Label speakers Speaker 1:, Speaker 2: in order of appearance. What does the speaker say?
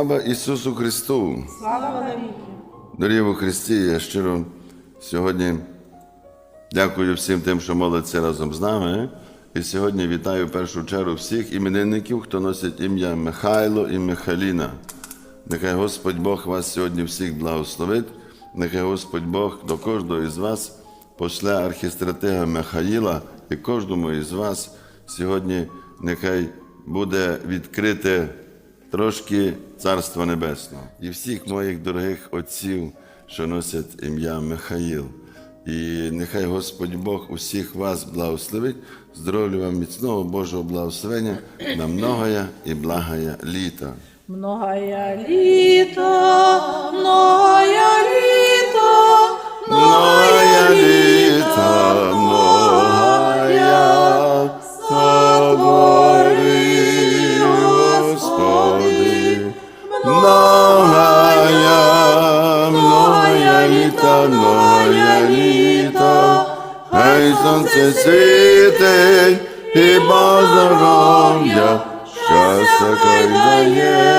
Speaker 1: Слава Ісусу Христу!
Speaker 2: Слава навіки!
Speaker 1: Дорогі у Христі, я щиро сьогодні дякую всім тим, що моляться разом з нами. І сьогодні вітаю в першу чергу всіх іменинників, хто носить ім'я Михайло і Михаліна. Нехай Господь Бог вас сьогодні всіх благословить. Нехай Господь Бог до кожного із вас пошле архістратега Михаїла і кожному із вас сьогодні нехай буде відкрите трошки Царства Небесного і всіх моїх дорогих отців, що носять ім'я Михаїл. І нехай Господь Бог усіх вас благословить, здоров'я вам міцного Божого благословення на многое і благое літа.
Speaker 2: Многая літа, многая
Speaker 1: Многая, многая літа, многая літа, хай сонце світить і я щастя хай дає.